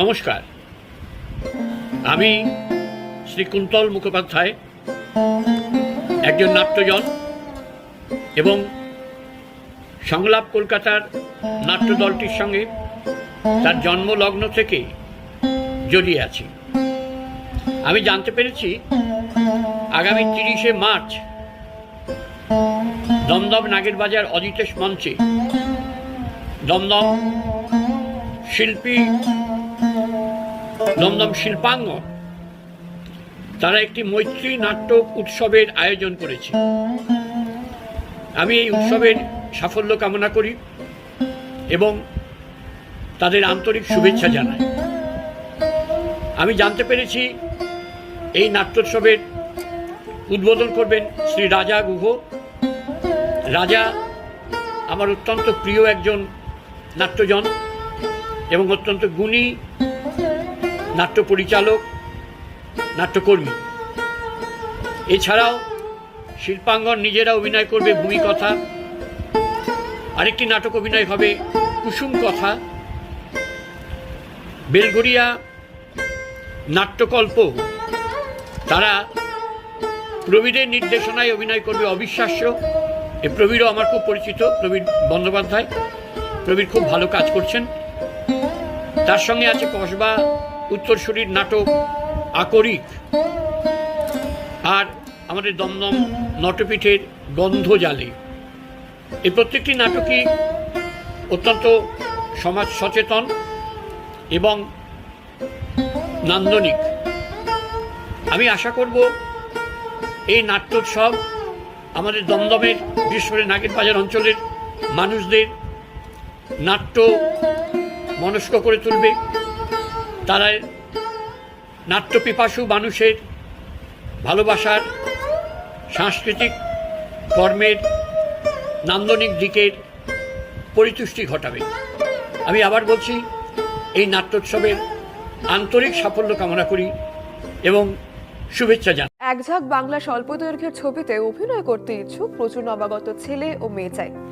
নমস্কার। আমি শ্রী কুন্তল মুখোপাধ্যায়, একজন নাট্যজন এবং সংলাপ কলকাতার নাট্য দলটির সঙ্গে তার জন্মলগ্ন থেকে জড়িয়ে আছি। আমি জানতে পেরেছি আগামী তিরিশে মার্চ দমদম নাগের বাজার অজিতেশ মঞ্চে দমদম শিল্পী দমদম শিল্পাঙ্গন তারা একটি মৈত্রী নাটক উৎসবের আয়োজন করেছে। আমি এই উৎসবের সাফল্য কামনা করি এবং তাদের আন্তরিক শুভেচ্ছা জানাই। আমি জানতে পেরেছি এই নাট্যোৎসবের উদ্বোধন করবেন শ্রী রাজা গুহ। রাজা আমার অত্যন্ত প্রিয় একজন নাট্যজন এবং অত্যন্ত গুণী নাট্য পরিচালক নাট্যকর্মী। এছাড়াও শিল্পাঙ্গন নিজেরা অভিনয় করবে ভূমিকথা। আরেকটি নাটক অভিনয় হবে কুসুম কথা বেলঘরিয়া নাট্যকল্প, তারা প্রবীরের নির্দেশনায় অভিনয় করবে অবিশ্বাস্য। এ প্রবীরও আমার খুব পরিচিত, প্রবীর বন্দ্যোপাধ্যায়। প্রবীর খুব ভালো কাজ করছেন। তার সঙ্গে আছে কসবা উত্তরসূরির নাটক আকরিক। আর আমাদের দমদম নটপীঠের গন্ধ জালে এই প্রত্যেকটি নাটকই অত্যন্ত সমাজ সচেতন এবং নান্দনিক। আমি আশা করব এই নাট্যোৎসব আমাদের দমদমের বিশেষ করে নাগের বাজার অঞ্চলের মানুষদের নাট্য মনস্ক করে তুলবে। তারা নাট্যপিপাসু মানুষের ভালোবাসার সাংস্কৃতিক কর্মের নান্দনিক দিকের পরিতুষ্টি ঘটাবে। আমি আবার বলছি, এই নাট্যোৎসবের আন্তরিক সাফল্য কামনা করি এবং শুভেচ্ছা জানাই। এক ঝাঁক বাংলা স্বল্প দৈর্ঘ্যের ছবিতে অভিনয় করতে ইচ্ছুক প্রচুর নবাগত ছেলে ও মেয়ে চাই।